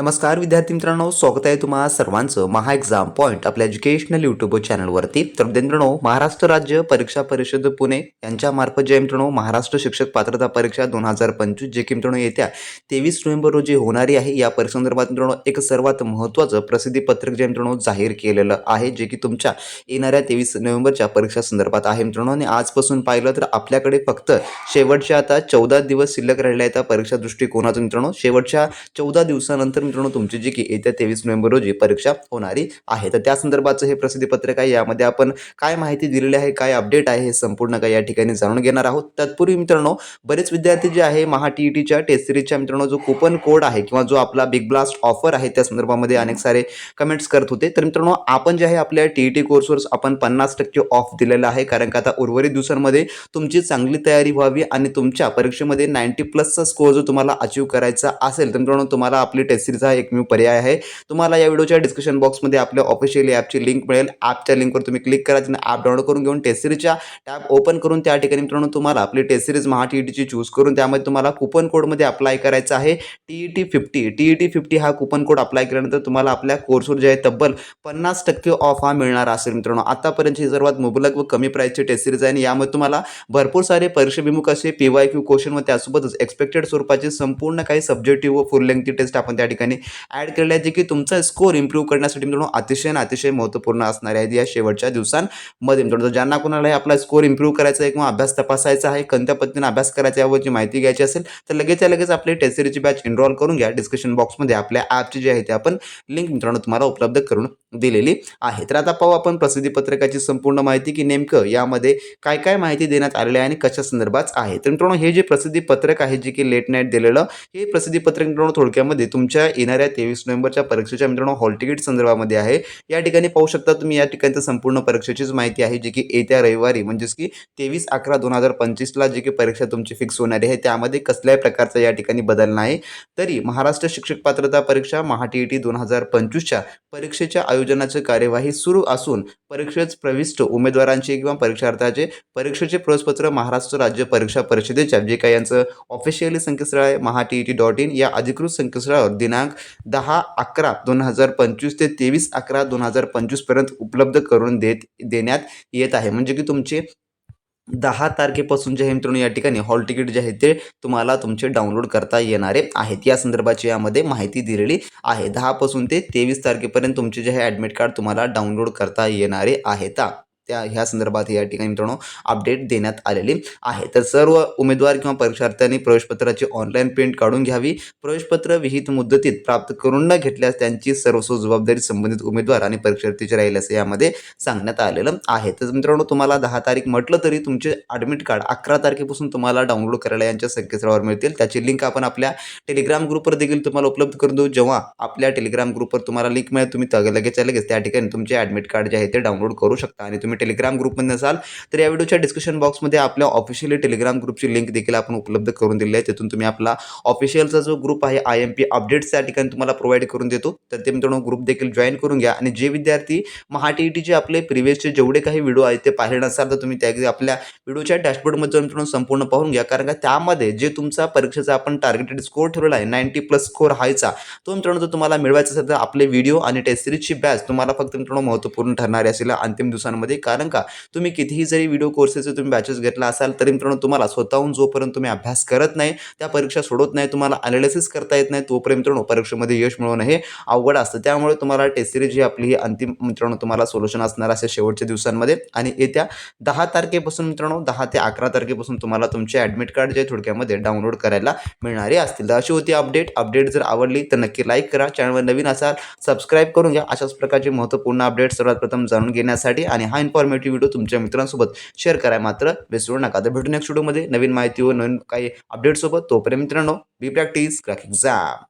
नमस्कार विद्यार्थी मित्रांनो स्वागत आहे तुम्हा सर्वांचं महा एक्झाम पॉईंट आपल्या एज्युकेशनल यूट्यूब चॅनलवरती तर मित्रांनो महाराष्ट्र राज्य परीक्षा परिषद पुणे यांच्या मार्फत जे मित्रांनो महाराष्ट्र शिक्षक पात्रता परीक्षा दोन हजार पंचवीस जे की मित्रांनो येत्या तेवीस नोव्हेंबर रोजी होणारी आहे. या परीक्षेसंदर्भात मित्रांनो एक सर्वात महत्त्वाचं प्रसिद्धी पत्रक जे मित्रांनो जाहीर केलेलं आहे जे की तुमच्या येणाऱ्या तेवीस नोव्हेंबरच्या परीक्षा संदर्भात आहे मित्रांनो. आणि आजपासून पाहिलं तर आपल्याकडे फक्त शेवटच्या आता चौदा दिवस शिल्लक राहिल्या आहेत. त्या परीक्षा दृष्टिकोनातून मित्रांनो शेवटच्या चौदा दिवसानंतर मित्रांनो तुमची जी की येत्या तेवीस नोव्हेंबर रोजी परीक्षा होणारी आहे. तर त्या संदर्भाचं हे प्रसिद्धीपत्रक आहे. यामध्ये आपण काय माहिती दिलेली आहे काय अपडेट आहे हे संपूर्ण काय या ठिकाणी जाणून घेणार आहोत. तत्पूर्वी मित्रांनो बरेच विद्यार्थी जे आहे महा टी ई टीच्या टेस्ट सिरीजच्या मित्रांनो जो कुपन कोड आहे किंवा जो आपला बिग ब्लास्ट ऑफर आहे त्या संदर्भामध्ये अनेक सारे कमेंट्स करत होते. तर मित्रांनो आपण जे आहे आपल्या टी ई टी कोर्सवर आपण पन्नास टक्के ऑफ दिलेला आहे. कारण का आता उर्वरित दिवसांमध्ये तुमची चांगली तयारी व्हावी आणि तुमच्या परीक्षेमध्ये नाईन्टी प्लसचा स्कोअर जो तुम्हाला अचीव करायचा असेल तर मित्रांनो तुम्हाला आपली टेस्ट सिरीज हा एकमेव पर्याय आहे. तुम्हाला या व्हिडिओच्या डिस्क्रिप्शन बॉक्समध्ये आपल्या ऑफिशियल ॲपची लिंक मिळेल. ॲपच्या लिंकवर तुम्ही क्लिक करायचं आणि ॲप डाउनलोड करून घेऊन टेस्ट सिरीजच्या टॅब ओपन करून त्या ठिकाणी मित्रांनो तुम्हाला आपली test series Maha T E टीची चूज करून त्यामध्ये तुम्हाला कुपन कोडमध्ये अप्लाय करायचं आहे. T E T fifty T E T fifty हा कुपन कोड अप्लाय केल्यानंतर तुम्हाला आपल्या कोर्सवर जे आहे तब्बल पन्नास टक्के ऑफ हा मिळणार असेल मित्रांनो. आतापर्यंतची सर्वात मुबलक व कमी प्राईसची टेस्ट सिरीज आहे आणि यामध्ये तुम्हाला भरपूर सारे परीक्षेभिमुख असे पी वाय क्यू क्वेश्चन व त्यासोबतच एक्सपेक्टेड स्वरूपाचे संपूर्ण काही सब्जेक्टिव्ह व फुल लेंथची टेस्ट आपण त्या ठिकाणी ॲड केलेले आहे जे की तुमचा स्कोर इम्प्रूव्ह करण्यासाठी मित्रांनो अतिशय अतिशय महत्त्वपूर्ण असणार आहेत या शेवटच्या दिवसांमध्ये मित्रांनो ज्यांना कोणालाही आपला स्कोर इम्प्रूव्ह करायचा आहे किंवा अभ्यास तपासायचा आहे कोणत्या पद्धतीने अभ्यास करायचा यावरची माहिती घ्यायची असेल तर लगेच लगेच आपली टेस्ट सिरीजची बॅच एनरॉल करून घ्या. डिस्क्रिप्शन बॉक्समध्ये आपल्या ॲपची जी आहे ते आपण लिंक मित्रांनो तुम्हाला उपलब्ध करून दिलेली आहे. तर आता पाहू आपण प्रसिद्धी पत्रकाची संपूर्ण माहिती की नेमकं यामध्ये काय काय माहिती देण्यात आलेली आहे आणि कशा संदर्भात आहे. तर मित्रांनो हे जे प्रसिद्धी पत्रक आहे जे की लेट नाईट दिलेलं हे प्रसिद्धी पत्रक मित्रांनो थोडक्यामध्ये तुमच्या येणाऱ्या तेवीस नोव्हेंबरच्या परीक्षेच्या मित्रांनो हॉल तिकीट संदर्भामध्ये आहे. या ठिकाणी पाहू शकता तुम्ही या ठिकाणचं संपूर्ण परीक्षेचीच माहिती आहे जी की येत्या रविवारी म्हणजेच की तेवीस अकरा दोन हजार पंचवीसला जी की परीक्षा तुमची फिक्स होणारी आहे त्यामध्ये कसल्याही प्रकारचा या ठिकाणी बदल नाही. तरी महाराष्ट्र शिक्षक पात्रता परीक्षा महा टी टी दोन हजार पंचवीसच्या परीक्षेच्या आयोजनाची कार्यवाही सुरू असून परीक्षेत प्रविष्ट उमेदवारांचे किंवा परीक्षार्थाचे परीक्षेचे प्रवेशपत्र महाराष्ट्र राज्य परीक्षा परिषदेच्या जे काही यांचं ऑफिशियली संकेतस्थळ आहे Maha T E T dot in या अधिकृत संकेतस्थळावर दिनांक दहा अकरा दोन हजार पंचवीस ते तेवीस अकरा दोन हजार पंचवीसपर्यंत उपलब्ध करून देत देण्यात येत आहे. म्हणजे की तुमचे दहा तारखेपासून जे आहे मित्रांनो या ठिकाणी हॉल तिकीट जे आहे ते तुम्हाला तुमचे डाउनलोड करता येणारे आहेत. या संदर्भाची यामध्ये माहिती दिलेली आहे. दहापासून ते तेवीस तारखेपर्यंत तुमचे जे आहे ॲडमिट कार्ड तुम्हाला डाउनलोड करता येणारे आहेत. त्या ह्या संदर्भात या ठिकाणी मित्रांनो अपडेट देण्यात आलेली आहे. तर सर्व उमेदवार किंवा परीक्षार्थ्यांनी प्रवेशपत्राची ऑनलाईन प्रिंट काढून घ्यावी. प्रवेशपत्र विहित मुदतीत प्राप्त करून न घेतल्यास त्यांची सर्वस्व जबाबदारी संबंधित उमेदवार आणि परीक्षार्थीचे राहील असं यामध्ये सांगण्यात आलेलं आहे. तर मित्रांनो तुम्हाला दहा तारीख म्हटलं तरी तुमचे ॲडमिट कार्ड अकरा तारखेपासून तुम्हाला डाउनलोड करायला यांच्या संकेतस्थळावर मिळतील. त्याची लिंक आपण आपल्या टेलिग्राम ग्रुपवर देखील तुम्हाला उपलब्ध करून देऊ. जेव्हा आपल्या टेलिग्राम ग्रुपवर तुम्हाला लिंक मिळेल तुम्ही लगेच लगेच त्या ठिकाणी तुमचे ॲडमिट कार्ड जे आहे ते डाउनलोड करू शकता आणि तुम्ही टेलिग्राम ग्रुपमध्ये नसाल तर या व्हिडिओच्या डिस्क्रिप्शन बॉक्समध्ये आपल्या ऑफिशियली टेलिग्राम ग्रुपची लिंक देखील आपण उपलब्ध करून दिली आहे. तिथून तुम्ही आपला ऑफिशियलचा जो ग्रुप आहे आय एम पी अपडेट्स त्या ठिकाणी तुम्हाला प्रोव्हाइड करून देतो. तर ते मित्रांनो ग्रुप देखील जॉईन करून घ्या. आणि जे विद्यार्थी महा टी ई आपले प्रिव्हियसचे जेवढे काही व्हिडिओ आहेत ते पाहिले नसाल तर तुम्ही त्या आपल्या व्हिडिओच्या डॅशबोर्डमध्ये जाऊन मित्रांनो संपूर्ण पाहून घ्या. कारण का त्यामध्ये जे तुमचा परीक्षेचा आपण टार्गेटेड स्कोर ठेवलेला आहे नाईन्टी प्लस स्कोर हायचा तो मित्रांनो जर तुम्हाला मिळवायचा असेल तर आपले व्हिडिओ आणि टेस्ट सिरीजची बॅच तुम्हाला फक्त मित्रांनो महत्त्वपूर्ण ठरणारी असेल. अंतिम दिवसांमध्ये कारण का? तुम्ही कितीही जरी व्हिडिओ कोर्सेसचे तुम्ही बॅचेस घेतला असाल तरी मित्रांनो तुम्हाला स्वतःहून जोपर्यंत तुम्ही अभ्यास करत नाही त्या परीक्षा सोडत नाही तुम्हाला अनालिसिस करता येत नाही तोपर्यंत मित्रांनो परीक्षेमध्ये यश मिळवणं हे अवघड असतं. त्यामुळे तुम्हाला टेस्ट सिरीज ही आपली ही अंतिम मित्रांनो तुम्हाला सोल्युशन असणार असे शेवटच्या दिवसांमध्ये. आणि येत्या दहा तारखेपासून मित्रांनो दहा ते अकरा तारखेपासून तुम्हाला तुमचे ॲडमिट कार्ड जे थोडक्यामध्ये डाउनलोड करायला मिळणारे असतील. तर अशी होती अपडेट अपडेट जर आवडली तर नक्की लाईक करा. चॅनलवर नवीन असाल सबस्क्राईब करून घ्या. अशाच प्रकारचे महत्त्वपूर्ण अपडेट सर्वात प्रथम जाणून घेण्यासाठी. आणि हा इन्फॉर्मेटिव्ह व्हिडिओ तुमच्या मित्रांसोबत शेअर करा मात्र विसरू नका. तर भेटू नेक्स्ट व्हिडिओमध्ये नवीन माहिती व नवीन काही अपडेटसोबत तोपर्यंत मित्रांनो बी प्रॅक्टिस क्रॅक एक्झाम